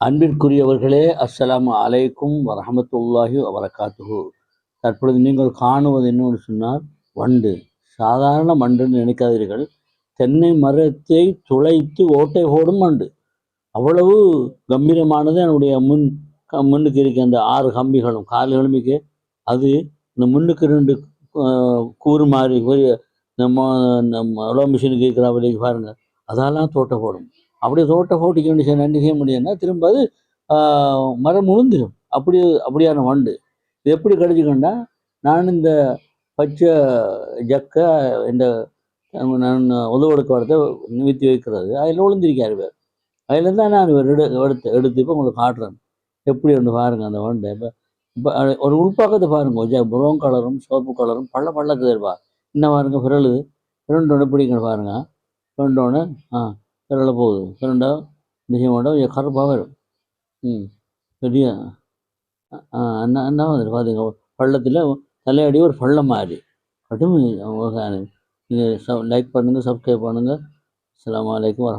அன்பிற்குரியவர்களே அஸ்ஸலாமு அலைக்கும் வரஹமத்துல்லாஹி வபரகாத்துஹு. தற்பொழுது நீங்கள் காணுவது என்னன்னு சொன்னால் வண்டு. சாதாரண மண்டுன்னு நினைக்காதீர்கள். தென்னை மரத்தை துளைத்து ஓட்டை போடும் வண்டு. அவ்வளவு கம்பீரமானது என்னுடைய முன் முன்னுக்கு இருக்க அந்த ஆறு கம்பிகளும் கால்களும் இருக்கு. அது இந்த முன்னுக்கு ரெண்டு கூறு மாதிரி நம்ம நம்ம உழவு மிஷினுக்கு இருக்கிற வழிக்கு பாருங்கள் அதெல்லாம் தோட்டை போடும். அப்படி தோட்டை போட்டிக்க வேண்டிய நன்றி செய்ய முடியும்னா திரும்ப அது மரம் முழுந்துடும் அப்படி அப்படியான வண்டு. இது எப்படி கிடைச்சிக்கண்டா நான் இந்த பச்சை ஜக்கை இந்த நான் உதவெடுக்க வரத்தை நிமித்தி வைக்கிறது. அதில் விழுந்திருக்காரு பேர் அதில் தான் நான் இவர் எடு எடுத்து எடுத்து இப்போ உங்களுக்கு காட்டுறேன். எப்படி ஒன்று பாருங்க அந்த வண்டை. இப்போ இப்போ ஒரு உள்பாக்கத்தை பாருங்க. கொஞ்சம் ப்ரௌன் கலரும் சோப்பு கலரும் பள்ள பள்ளக்குது இருப்பா இன்னும் பாருங்க பிறழுது ஒன்று பிடிக்கணும் பாருங்க. ஒன்று ஆ. பிறல போகுது. பிறண்டா நிச்சயமாட்டா கொஞ்சம் கருப்பாக வரும். ம். பெரிய ஆ என்ன என்ன வந்துட்டு பார்த்தீங்க பள்ளத்தில் தலையடி ஒரு பள்ளம் மாதிரி. கடுமை நீங்கள் லைக் பண்ணுங்கள் சப்ஸ்கிரைப் பண்ணுங்கள் அஸ்ஸலாமு அலைக்கும் வரஹ்மத்துல்லாஹி